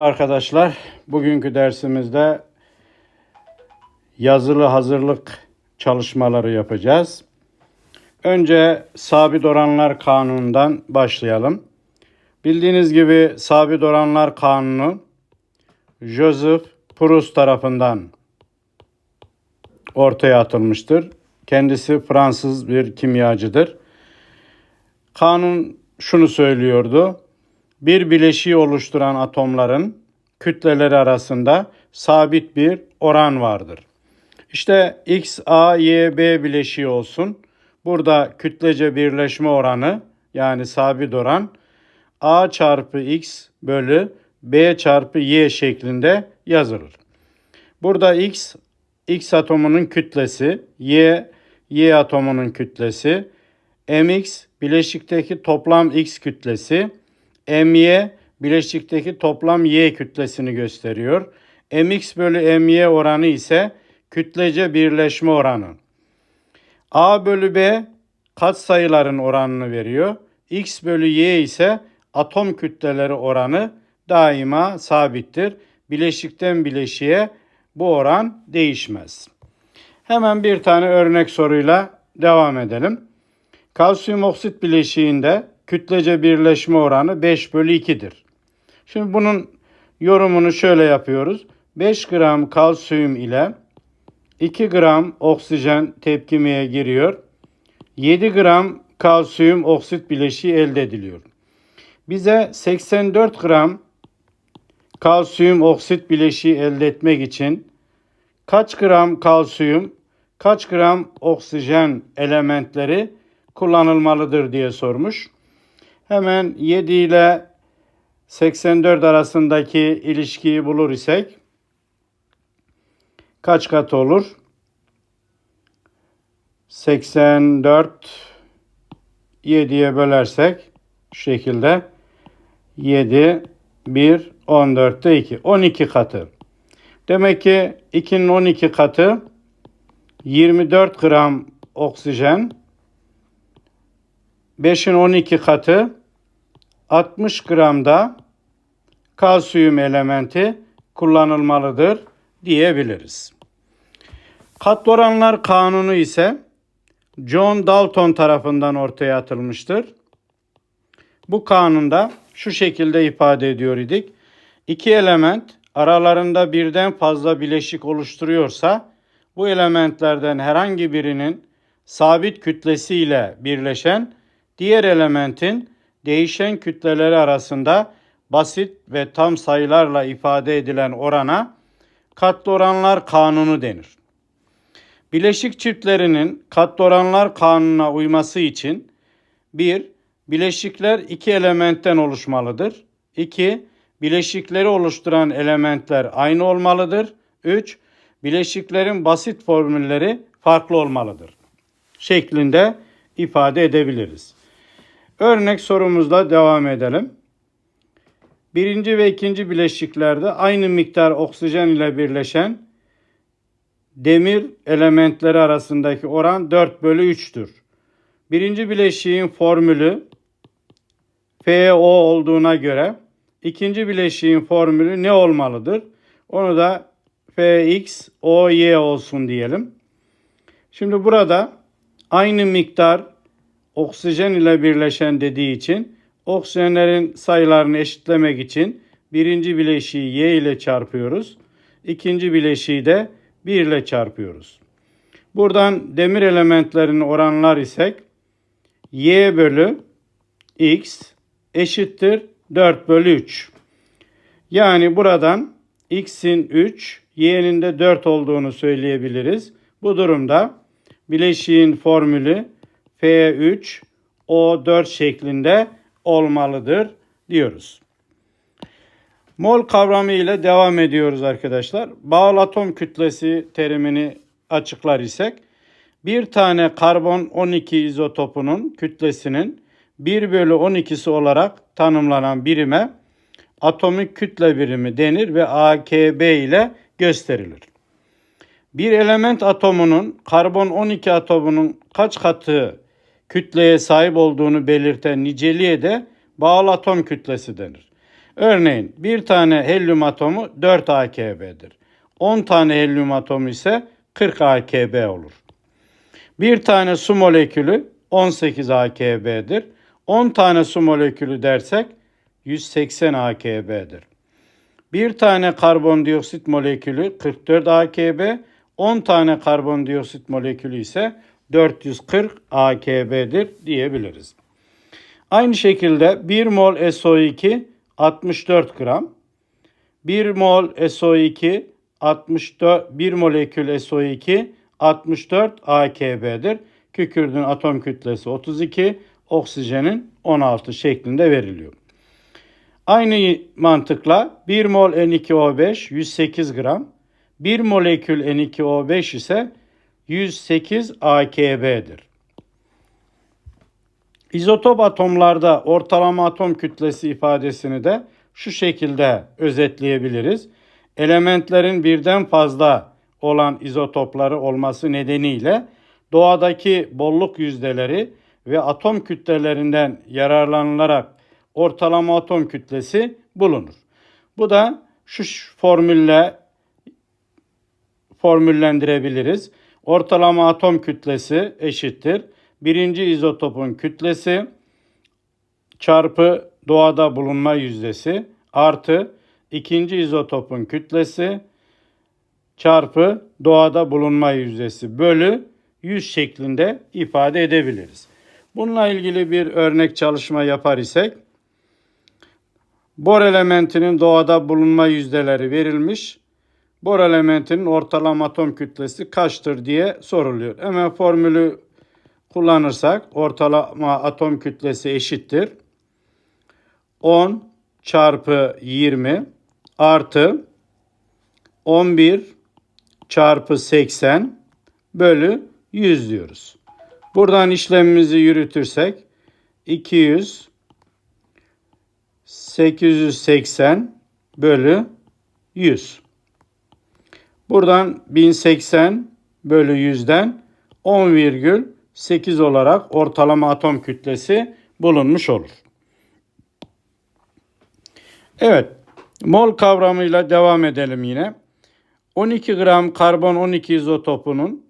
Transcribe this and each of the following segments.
Arkadaşlar bugünkü dersimizde yazılı hazırlık çalışmaları yapacağız. Önce sabit oranlar kanunundan başlayalım. Bildiğiniz gibi sabit oranlar kanunu Joseph Proust tarafından ortaya atılmıştır. Kendisi Fransız bir kimyacıdır. Kanun şunu söylüyordu. Bir bileşiği oluşturan atomların kütleleri arasında sabit bir oran vardır. İşte X, A, Y, B bileşiği olsun. Burada kütlece birleşme oranı yani sabit oran A çarpı X bölü B çarpı Y şeklinde yazılır. Burada X, X atomunun kütlesi, Y, Y atomunun kütlesi, mx bileşikteki toplam x kütlesi, my bileşikteki toplam y kütlesini gösteriyor. mx bölü my oranı ise kütlece birleşme oranı. a bölü b katsayıların oranını veriyor. x bölü y ise atom kütleleri oranı daima sabittir. Bileşikten bileşiğe bu oran değişmez. Hemen bir tane örnek soruyla devam edelim. Kalsiyum oksit bileşiğinde kütlece birleşme oranı 5 bölü 2'dir. Şimdi bunun yorumunu şöyle yapıyoruz. 5 gram kalsiyum ile 2 gram oksijen tepkimeye giriyor. 7 gram kalsiyum oksit bileşiği elde ediliyor. Bize 84 gram kalsiyum oksit bileşiği elde etmek için kaç gram kalsiyum, kaç gram oksijen elementleri kullanılmalıdır diye sormuş. Hemen 7 ile 84 arasındaki ilişkiyi bulur isek kaç kat olur? 84 7'ye bölersek şu şekilde 7 1 14'te 2 12 katı. Demek ki 2'nin 12 katı 24 gram oksijen 5'in 12 katı 60 gramda kalsiyum elementi kullanılmalıdır diyebiliriz. Katlı oranlar kanunu ise John Dalton tarafından ortaya atılmıştır. Bu kanunda şu şekilde ifade ediyor idik. İki element aralarında birden fazla bileşik oluşturuyorsa bu elementlerden herhangi birinin sabit kütlesiyle birleşen diğer elementin değişen kütleleri arasında basit ve tam sayılarla ifade edilen orana katlı oranlar kanunu denir. Bileşik çiftlerinin katlı oranlar kanununa uyması için 1. Bileşikler iki elementten oluşmalıdır. 2. Bileşikleri oluşturan elementler aynı olmalıdır. 3. Bileşiklerin basit formülleri farklı olmalıdır. Şeklinde ifade edebiliriz. Örnek sorumuzla devam edelim. Birinci ve ikinci bileşiklerde aynı miktar oksijen ile birleşen demir elementleri arasındaki oran 4 bölü 3'tür. Birinci bileşiğin formülü FO olduğuna göre ikinci bileşiğin formülü ne olmalıdır? Onu da Fx olsun diyelim. Şimdi burada aynı miktar oksijen ile birleşen dediği için oksijenlerin sayılarını eşitlemek için birinci bileşiği Y ile çarpıyoruz. İkinci bileşiği de 1 ile çarpıyoruz. Buradan demir elementlerini oranlar isek Y bölü X eşittir 4 bölü 3. Yani buradan X'in 3, Y'nin de 4 olduğunu söyleyebiliriz. Bu durumda bileşiğin formülü F3 O4 şeklinde olmalıdır diyoruz. Mol kavramı ile devam ediyoruz arkadaşlar. Bağlı atom kütlesi terimini açıklar isek bir tane karbon 12 izotopunun kütlesinin 1 bölü 12'si olarak tanımlanan birime atomik kütle birimi denir ve AKB ile gösterilir. Bir element atomunun karbon 12 atomunun kaç katı kütleye sahip olduğunu belirten niceliğe de bağlı atom kütlesi denir. Örneğin bir tane helyum atomu 4 AKB'dir. 10 tane helyum atomu ise 40 AKB olur. Bir tane su molekülü 18 AKB'dir. 10 tane su molekülü dersek 180 AKB'dir. Bir tane karbondioksit molekülü 44 AKB, 10 tane karbondioksit molekülü ise 440 AKB'dir diyebiliriz. Aynı şekilde 1 mol SO2 64 gram, 1 mol SO2 64 1 molekül SO2 64 AKB'dir. Kükürdün atom kütlesi 32, oksijenin 16 şeklinde veriliyor. Aynı mantıkla 1 mol N2O5 108 gram, 1 molekül N2O5 ise 108 AKB'dir. İzotop atomlarda ortalama atom kütlesi ifadesini de şu şekilde özetleyebiliriz. Elementlerin birden fazla olan izotopları olması nedeniyle doğadaki bolluk yüzdeleri ve atom kütlelerinden yararlanılarak ortalama atom kütlesi bulunur. Bu da şu formülle formüllendirebiliriz. Ortalama atom kütlesi eşittir. Birinci izotopun kütlesi çarpı doğada bulunma yüzdesi artı ikinci izotopun kütlesi çarpı doğada bulunma yüzdesi bölü 100 şeklinde ifade edebiliriz. Bununla ilgili bir örnek çalışma yapar isek bor elementinin doğada bulunma yüzdeleri verilmiş. Bor elementinin ortalama atom kütlesi kaçtır diye soruluyor. Hemen formülü kullanırsak ortalama atom kütlesi eşittir. 10 çarpı 20 artı 11 çarpı 80 bölü 100 diyoruz. Buradan işlemimizi yürütürsek 200 880 bölü 100. Buradan 1080 bölü 100'den 10,8 olarak ortalama atom kütlesi bulunmuş olur. Evet, mol kavramıyla devam edelim yine. 12 gram karbon 12 izotopunun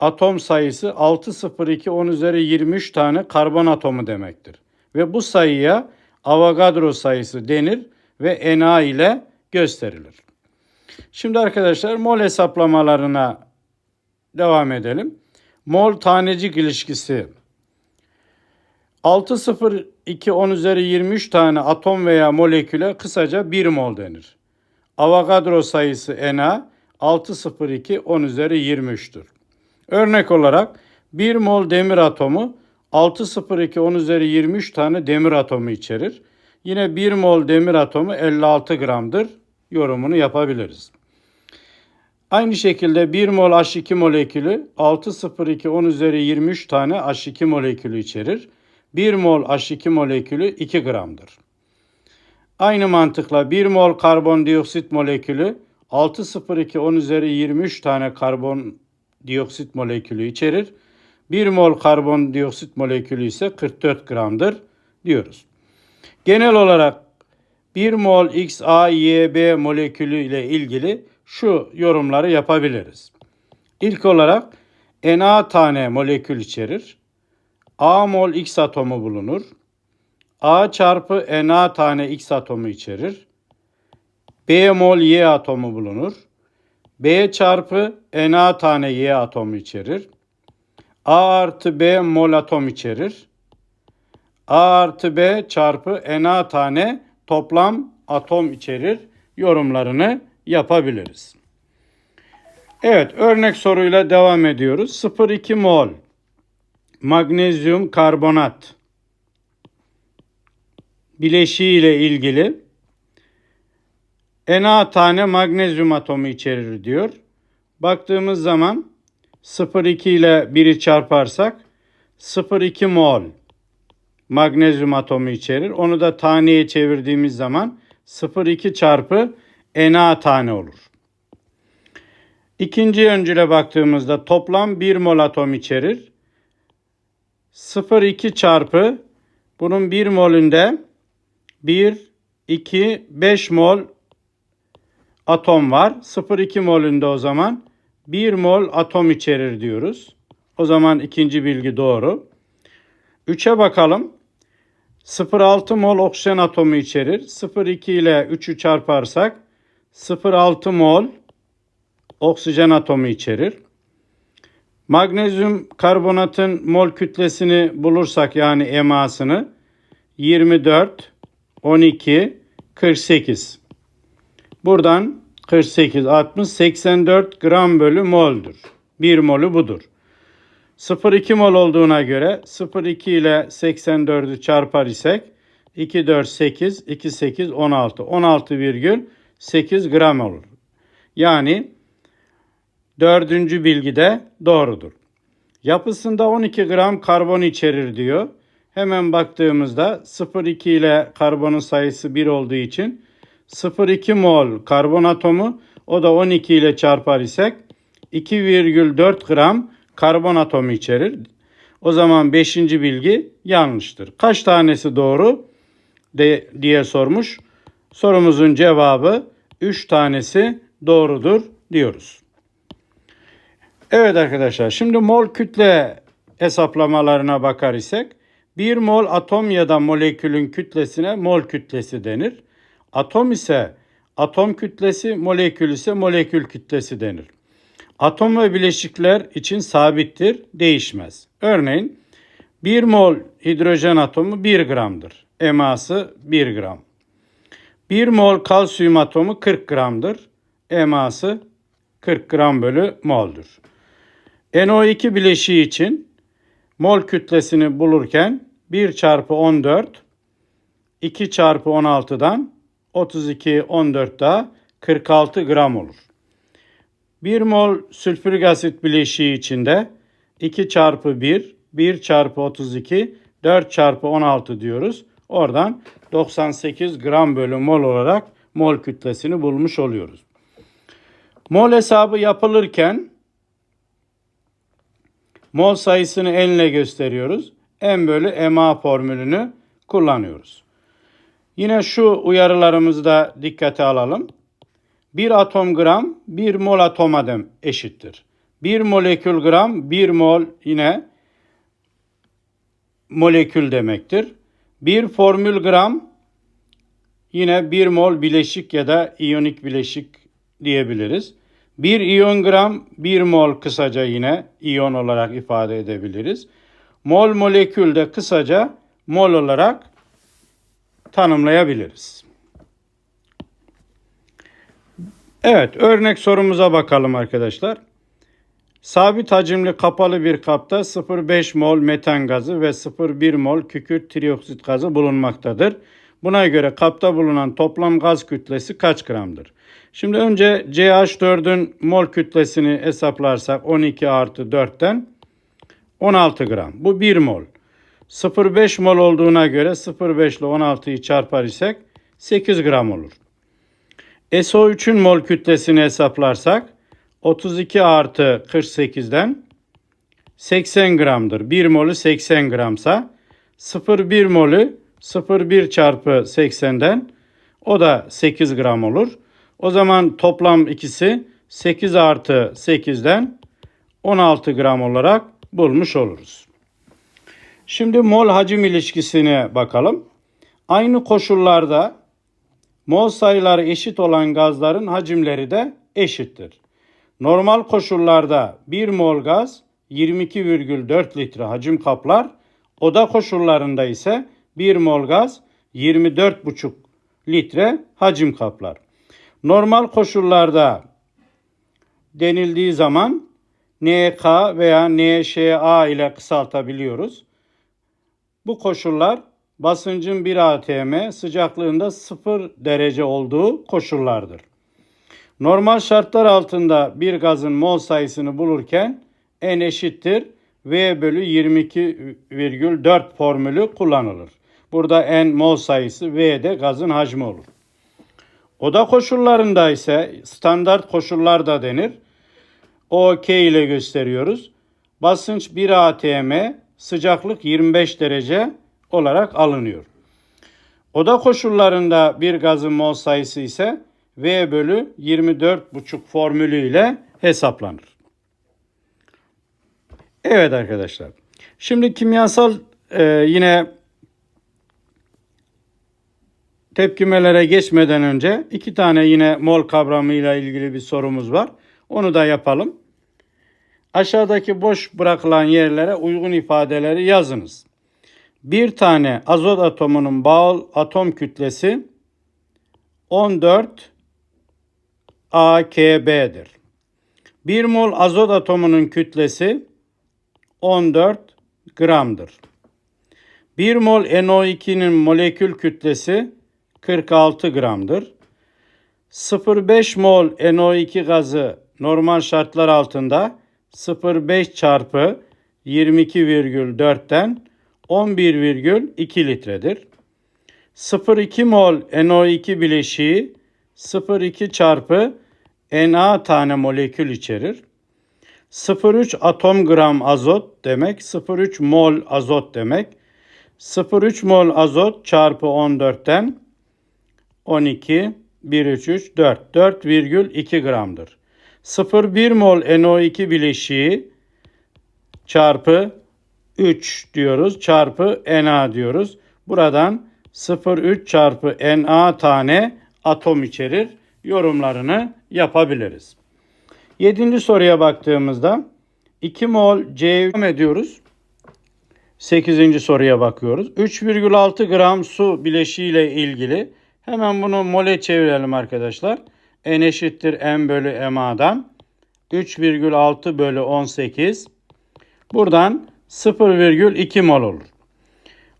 atom sayısı 602 10 üzeri 23 tane karbon atomu demektir. Ve bu sayıya Avogadro sayısı denir ve Na ile gösterilir. Şimdi arkadaşlar mol hesaplamalarına devam edelim. Mol tanecik ilişkisi 602 10 üzeri 23 tane atom veya moleküle kısaca 1 mol denir. Avogadro sayısı Na 602 10 üzeri 23'tür. Örnek olarak 1 mol demir atomu 602 10 üzeri 23 tane demir atomu içerir. Yine 1 mol demir atomu 56 gramdır. Yorumunu yapabiliriz. Aynı şekilde 1 mol H2 molekülü 602 10 üzeri 23 tane H2 molekülü içerir. 1 mol H2 molekülü 2 gramdır. Aynı mantıkla 1 mol karbondioksit molekülü 602 10 üzeri 23 tane karbondioksit molekülü içerir. 1 mol karbondioksit molekülü ise 44 gramdır diyoruz. Genel olarak 1 mol XAYB molekülü ile ilgili şu yorumları yapabiliriz. İlk olarak Na tane molekül içerir. A mol X atomu bulunur. A çarpı Na tane X atomu içerir. B mol Y atomu bulunur. B çarpı Na tane Y atomu içerir. A artı B mol atom içerir. A artı B çarpı Na tane toplam atom içerir yorumlarını yapabiliriz. Evet örnek soruyla devam ediyoruz. 0,2 mol magnezyum karbonat bileşiği ile ilgili Na tane magnezyum atomu içerir diyor. Baktığımız zaman 0,2 ile 1'i çarparsak 0,2 mol magnezyum atomu içerir. Onu da taneye çevirdiğimiz zaman 0,2 çarpı Na tane olur. İkinci öncüle baktığımızda toplam 1 mol atom içerir. 0,2 çarpı bunun 1 molünde 1, 2, 5 mol atom var. 0,2 molünde o zaman 1 mol atom içerir diyoruz. O zaman ikinci bilgi doğru. 3'e bakalım. 0,6 mol oksijen atomu içerir. 0,2 ile 3'ü çarparsak 0,6 mol oksijen atomu içerir. Magnezyum karbonatın mol kütlesini bulursak yani emasını 24, 12, 48. Buradan 48, 60, 84 gram bölü moldur. 1 molü budur. 0,2 mol olduğuna göre 0,2 ile 84'ü çarpar isek 2, 4, 8, 2, 8, 16. 16,8 gram olur. Yani dördüncü bilgi de doğrudur. Yapısında 12 gram karbon içerir diyor. Hemen baktığımızda 0,2 ile karbonun sayısı 1 olduğu için 0,2 mol karbon atomu o da 12 ile çarpar isek 2,4 gram karbon atomu içerir. O zaman 5. bilgi yanlıştır. Kaç tanesi doğru de, diye sormuş. Sorumuzun cevabı 3 tanesi doğrudur diyoruz. Evet arkadaşlar şimdi mol kütle hesaplamalarına bakar isek 1 mol atom ya da molekülün kütlesine mol kütlesi denir. Atom ise atom kütlesi, molekül ise molekül kütlesi denir. Atom ve bileşikler için sabittir, değişmez. Örneğin 1 mol hidrojen atomu 1 gramdır. Eması 1 gram. 1 mol kalsiyum atomu 40 gramdır. Eması 40 gram bölü moldur. NO2 bileşiği için mol kütlesini bulurken 1 çarpı 14 2 çarpı 16'dan 32 14 daha 46 gram olur. 1 mol sülfürik asit bileşiği içinde 2 çarpı 1 1 çarpı 32 4 çarpı 16 diyoruz. Oradan 98 gram bölü mol olarak mol kütlesini bulmuş oluyoruz. Mol hesabı yapılırken mol sayısını n ile gösteriyoruz. N bölü MA formülünü kullanıyoruz. Yine şu uyarılarımızı da dikkate alalım. 1 atom gram 1 mol atoma dem eşittir. 1 molekül gram 1 mol yine molekül demektir. 1 formül gram yine 1 mol bileşik ya da iyonik bileşik diyebiliriz. 1 iyon gram 1 mol kısaca yine iyon olarak ifade edebiliriz. Mol molekül de kısaca mol olarak tanımlayabiliriz. Evet, örnek sorumuza bakalım arkadaşlar. Sabit hacimli kapalı bir kapta 0,5 mol metan gazı ve 0,1 mol kükürt trioksit gazı bulunmaktadır. Buna göre kapta bulunan toplam gaz kütlesi kaç gramdır? Şimdi önce CH4'ün mol kütlesini hesaplarsak 12 artı 4'ten 16 gram. Bu 1 mol. 0,5 mol olduğuna göre 0,5 ile 16'yı çarpar isek 8 gram olur. SO3'ün mol kütlesini hesaplarsak 32 artı 48'den 80 gramdır. 1 molü 80 gramsa 0,1 molü 0,1 çarpı 80'den o da 8 gram olur. O zaman toplam ikisi 8 artı 8'den 16 gram olarak bulmuş oluruz. Şimdi mol hacim ilişkisine bakalım. Aynı koşullarda mol sayıları eşit olan gazların hacimleri de eşittir. Normal koşullarda 1 mol gaz 22,4 litre hacim kaplar. Oda koşullarında ise 1 mol gaz 24,5 litre hacim kaplar. Normal koşullarda denildiği zaman NK veya NŞA ile kısaltabiliyoruz. Bu koşullar basıncın 1 atm sıcaklığında 0 derece olduğu koşullardır. Normal şartlar altında bir gazın mol sayısını bulurken N eşittir V bölü 22,4 formülü kullanılır. Burada N mol sayısı V de gazın hacmi olur. Oda koşullarında ise standart koşullar da denir. OK ile gösteriyoruz. Basınç 1 atm, sıcaklık 25 derece olarak alınıyor. Oda koşullarında bir gazın mol sayısı ise V bölü 24,5 formülüyle hesaplanır. Evet arkadaşlar. Şimdi kimyasal e, yine tepkimelere geçmeden önce iki tane yine mol kavramıyla ilgili bir sorumuz var. Onu da yapalım. Aşağıdaki boş bırakılan yerlere uygun ifadeleri yazınız. Bir tane azot atomunun bağıl atom kütlesi 14 AKB'dir. 1 mol azot atomunun kütlesi 14 gramdır. 1 mol NO2'nin molekül kütlesi 46 gramdır. 0,5 mol NO2 gazı normal şartlar altında 0,5 çarpı 22,4'ten 11,2 litredir. 0,2 mol NO2 bileşiği 0,2 çarpı Na tane molekül içerir. 0,3 atom gram azot demek 0,3 mol azot demek. 0,3 mol azot çarpı 14'ten 12 1,3 4 4,2 gramdır. 0,1 mol NO2 bileşiği çarpı 3 diyoruz çarpı Na diyoruz. Buradan 0,3 çarpı Na tane atom içerir. Yorumlarını yapabiliriz. Yedinci soruya baktığımızda 2 mol C ediyoruz. 8. soruya bakıyoruz. 3,6 gram su bileşiğiyle ilgili hemen bunu mole çevirelim arkadaşlar. N eşittir M bölü MA'dan 3,6 bölü 18 buradan 0,2 mol olur.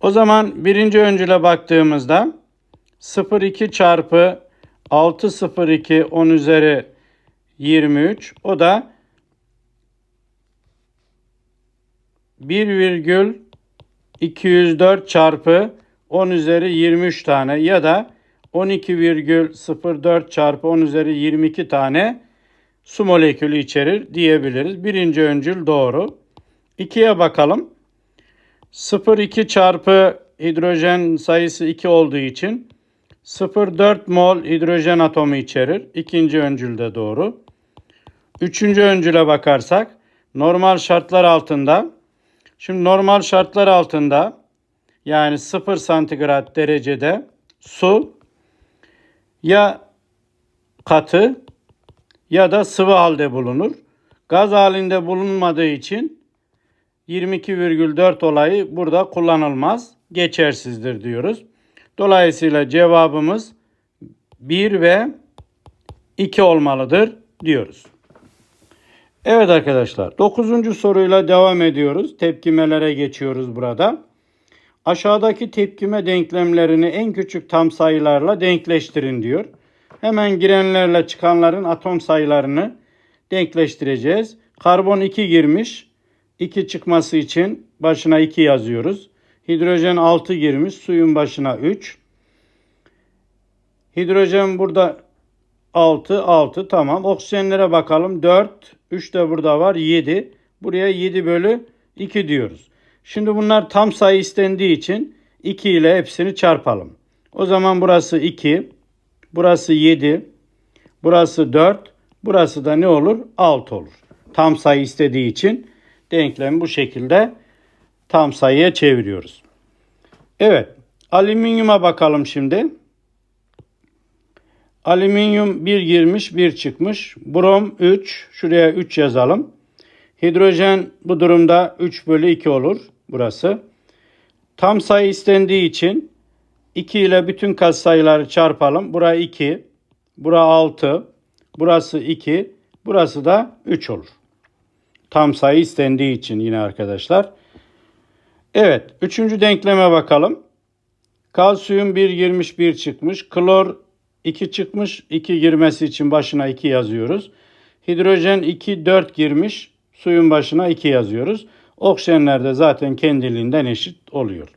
O zaman birinci öncüle baktığımızda 0,2 çarpı 6,02 10 üzeri 23 o da 1,204 çarpı 10 üzeri 23 tane ya da 12,04 çarpı 10 üzeri 22 tane su molekülü içerir diyebiliriz. Birinci öncül doğru. İkiye bakalım. 0,2 çarpı hidrojen sayısı 2 olduğu için 0,4 mol hidrojen atomu içerir. İkinci öncül de doğru. Üçüncü öncüle bakarsak normal şartlar altında şimdi normal şartlar altında yani 0 santigrat derecede su ya katı ya da sıvı halde bulunur. Gaz halinde bulunmadığı için 22,4 olayı burada kullanılmaz. Geçersizdir diyoruz. Dolayısıyla cevabımız 1 ve 2 olmalıdır diyoruz. Evet arkadaşlar 9. soruyla devam ediyoruz. Tepkimelere geçiyoruz burada. Aşağıdaki tepkime denklemlerini en küçük tam sayılarla denkleştirin diyor. Hemen girenlerle çıkanların atom sayılarını denkleştireceğiz. Karbon 2 girmiş. 2 çıkması için başına 2 yazıyoruz. Hidrojen 6 girmiş. Suyun başına 3. Hidrojen burada 6, 6 tamam. Oksijenlere bakalım. 4, 3 de burada var. 7. Buraya 7 bölü 2 diyoruz. Şimdi bunlar tam sayı istendiği için 2 ile hepsini çarpalım. O zaman burası 2, burası 7, burası 4, burası da ne olur? 6 olur. Tam sayı istediği için denklemi bu şekilde tam sayıya çeviriyoruz. Evet, alüminyuma bakalım şimdi. Alüminyum 1 girmiş, 1 çıkmış. Brom 3, şuraya 3 yazalım. Hidrojen bu durumda 3 bölü 2 olur burası. Tam sayı istendiği için 2 ile bütün katsayıları çarpalım. Bura 2, bura 6, burası 2, burası da 3 olur. Tam sayı istendiği için yine arkadaşlar. Evet, üçüncü denkleme bakalım. Kalsiyum 1 girmiş 1 çıkmış. Klor 2 çıkmış. 2 girmesi için başına 2 yazıyoruz. Hidrojen 2 4 girmiş. Suyun başına 2 yazıyoruz. Oksijenler de zaten kendiliğinden eşit oluyor.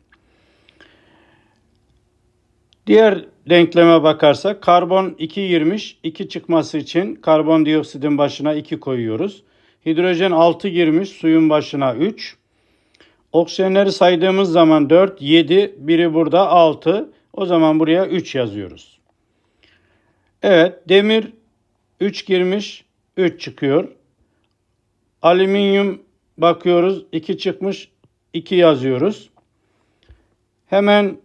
Diğer denkleme bakarsak karbon 2 girmiş. 2 çıkması için karbondioksidin başına 2 koyuyoruz. Hidrojen 6 girmiş. Suyun başına 3. Oksijenleri saydığımız zaman 4, 7, biri burada 6. O zaman buraya 3 yazıyoruz. Evet demir 3 girmiş 3 çıkıyor. Alüminyum bakıyoruz 2 çıkmış 2 yazıyoruz. Hemen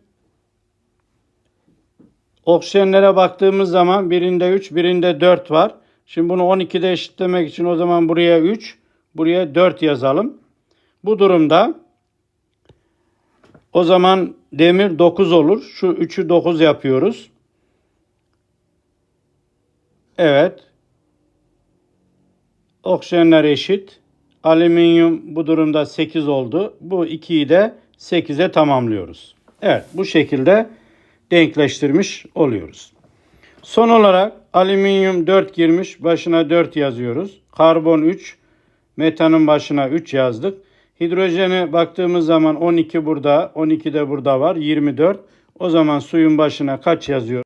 oksijenlere baktığımız zaman birinde 3 birinde 4 var. Şimdi bunu 12'de eşitlemek için o zaman buraya 3 buraya 4 yazalım. Bu durumda o zaman demir 9 olur. Şu 3'ü 9 yapıyoruz. Evet. Oksijenler eşit. Alüminyum bu durumda 8 oldu. Bu 2'yi de 8'e tamamlıyoruz. Evet bu şekilde denkleştirmiş oluyoruz. Son olarak alüminyum 4 girmiş. Başına 4 yazıyoruz. Karbon 3. Metanın başına 3 yazdık. Hidrojene baktığımız zaman 12 burada. 12 de burada var. 24. O zaman suyun başına kaç yazıyor?